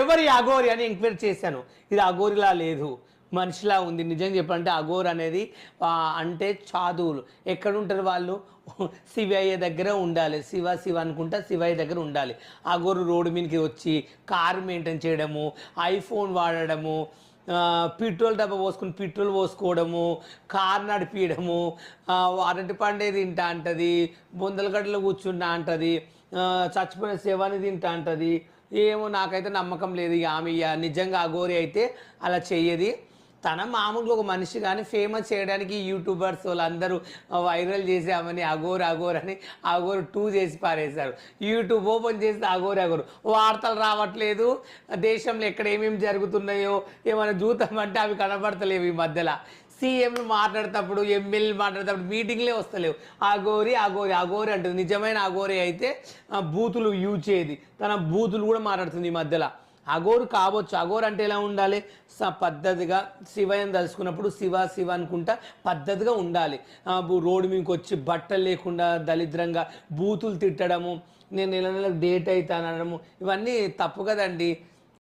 ఎవరి అఘోరి అని ఎంక్వైరీ చేశాను? ఇది అఘోరిలా లేదు. మనిషిలా ఉంది. నిజం చెప్పాలంటే అఘోర్ అనేది అంటే చాదువులు. ఎక్కడుంటారు వాళ్ళు? శివయ్య దగ్గర ఉండాలి. శివ శివ అనుకుంటా శివయ్య దగ్గర ఉండాలి. అఘోరు రోడ్డు మీదకి వచ్చి కారు మెయింటైన్ చేయడము ఐఫోన్ వాడడము పెట్రోల్ డబ్బా పోసుకుని పెట్రోల్ పోసుకోవడము కార్ నడిపించడము అరటి పండే తింటా అంటది బొందలగడ్డలో కూర్చుంటా అంటది చచ్చిపోయిన శవాన్ని తింటా అంటది. ఏమో నాకైతే నమ్మకం లేదు ఇక ఆమె నిజంగా అఘోరి అయితే అలా చెయ్యది. తన మామూలుగా ఒక మనిషి కానీ ఫేమస్ చేయడానికి యూట్యూబర్స్ వాళ్ళందరూ వైరల్ చేసామని అగోర్ అగోర్ అని అగోర్ టూ చేసి పారేశారు. యూట్యూబ్ ఓపెన్ చేస్తే అగోర్ అగోరు వార్తలు రావట్లేదు. దేశంలో ఎక్కడ ఏమేమి జరుగుతున్నాయో ఏమైనా చూద్దామంటే అవి కనబడతలేవు ఈ మధ్యలో. సీఎంలు మాట్లాడేటప్పుడు ఎమ్మెల్యేలు మాట్లాడేటప్పుడు మీటింగ్లే వస్తలేవు. ఆ గోరి ఆగోరి ఆగోరి అంటుంది. నిజమైన ఆగోరి అయితే బూతులు యూజ్ చేయదు. తన బూతులు కూడా మాట్లాడుతుంది ఈ మధ్యలో. అఘోరు కావచ్చు. అఘోరు అంటే ఎలా ఉండాలి? స పద్ధతిగా శివయం తలుచుకున్నప్పుడు శివ శివ అనుకుంటా పద్ధతిగా ఉండాలి. రోడ్డు మీకు వచ్చి బట్టలు లేకుండా దరిద్రంగా బూతులు తిట్టడము నేను నెల నెలకు డేట్ అవుతాను అనడము ఇవన్నీ తప్పు కదండి.